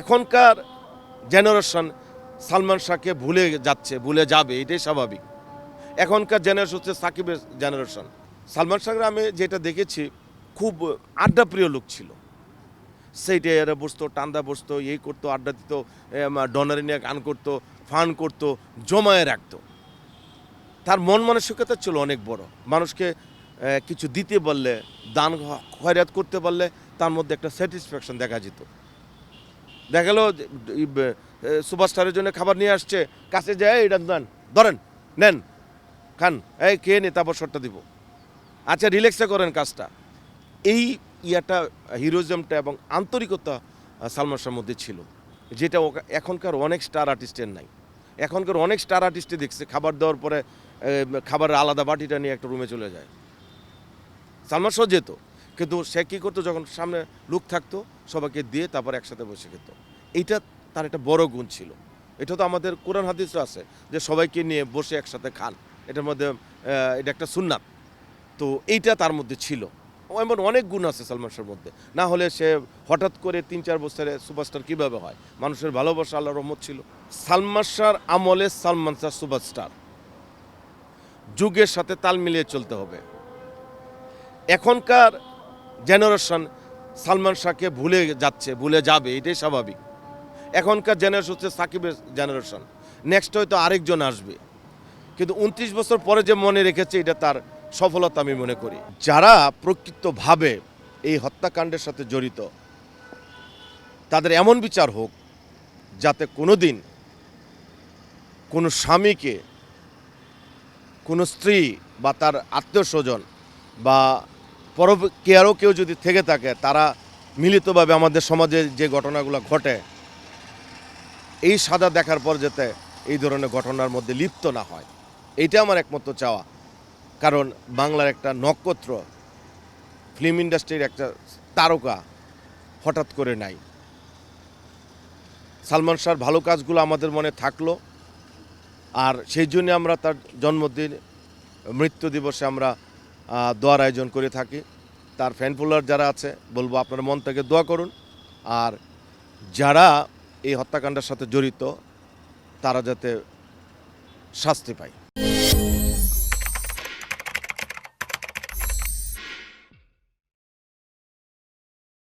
এখনকার জেনারেশন সালমান শাহকে ভুলে যাচ্ছে, ভুলে যাবে, এটাই স্বাভাবিক। এখনকার জেনারেশন হচ্ছে সাকিবের জেনারেশন সালমান শাহকে আমি যেটা দেখেছি, খুব আড্ডাপ্রিয় লোক ছিল। সেইটে এরা বসতো, টান্দা বসতো, এই করতো, আড্ডা দিত ডনারি নিয়ে গান করতো, ফান করতো, জমায়ে রাখতো। তার মন মানসিকতা ছিল অনেক বড়। মানুষকে কিছু দিতে পারলে, দান, খয়রাত করতে পারলে, তার মধ্যে একটা স্যাটিসফ্যাকশন দেখা যেত। দেখা গেলো সুপারস্টারের জন্য খাবার নিয়ে আসছে। কাছে যায় এটা দেন ধরেন নেন খান এই খেয়ে নে তারপর শটটা দিব। আচ্ছা রিল্যাক্সে করেন কাজটা। এই ইয়াটা হিরোজমটা এবং আন্তরিকতা সালমান মধ্যে ছিল যেটা এখনকার অনেক স্টার আর্টিস্টের নাই। এখনকার অনেক স্টার আর্টিস্টে দেখছে খাবার দেওয়ার পরে এ, খাবারের আলাদা বাটিটা নিয়ে একটা রুমে চলে যায়। সালমান শাহ যেত কিন্তু সে কী করতো যখন সামনে লোক থাকতো, সবাইকে দিয়ে তারপর একসাথে বসে খেত। এইটা তার একটা বড় গুণ ছিল। এটা তো আমাদের কোরআন হাদিসও আছে যে সবাইকে নিয়ে বসে একসাথে খান। এটার মধ্যে এটা একটা সুন্নাত। তো এইটা তার মধ্যে ছিল। এমন অনেক গুণ আছে সালমান মধ্যে। না হলে সে হঠাৎ করে তিন চার বছরে সুপারস্টার কীভাবে হয়? মানুষের ভালোবাসা আল্লাহ রহমত ছিল। সালমান শাহর আমলে সালমান শাহ সুপারস্টার। যুগের সাথে তাল মিলিয়ে চলতে হবে। এখনকার জেনারেশন সালমান শাহকে ভুলে যাচ্ছে, ভুলে যাবে, এটাই স্বাভাবিক। এখনকার জেনারেশন হচ্ছে সাকিবের জেনারেশন নেক্সট হয়তো আরেকজন আসবে। কিন্তু উনত্রিশ বছর পরে যে মনে রেখেছে, এটা তার সফলতা আমি মনে করি। যারা প্রকৃতভাবে এই হত্যাকাণ্ডের সাথে জড়িত, তাদের এমন বিচার হোক, যাতে কোনো দিন কোনো স্বামীকে, কোনো স্ত্রী বা তার আত্মীয় স্বজন বা পর কেয়ারও কেউ যদি থেকে থাকে, তারা মিলিতভাবে আমাদের সমাজে যে ঘটনাগুলো ঘটে, এই সাদা দেখার পর যাতে এই ধরনের ঘটনার মধ্যে লিপ্ত না হয়। এইটা আমার একমাত্র চাওয়া। কারণ বাংলার একটা নক্ষত্র ফিল্ম ইন্ডাস্ট্রির একটা তারকা হঠাৎ করে নাই। সালমান শাহর ভালো কাজগুলো আমাদের মনে থাকল, আর সেই জন্য আমরা তার জন্মদিন, মৃত্যু দিবসে আমরা দোয়ার আয়োজন করে থাকি। তার ফ্যান ফলোয়ার যারা আছে, বলব আপনার মন থেকে দোয়া করুন। আর যারা এই হত্যাকাণ্ডের সাথে জড়িত, তারা যাতে শাস্তি পায়।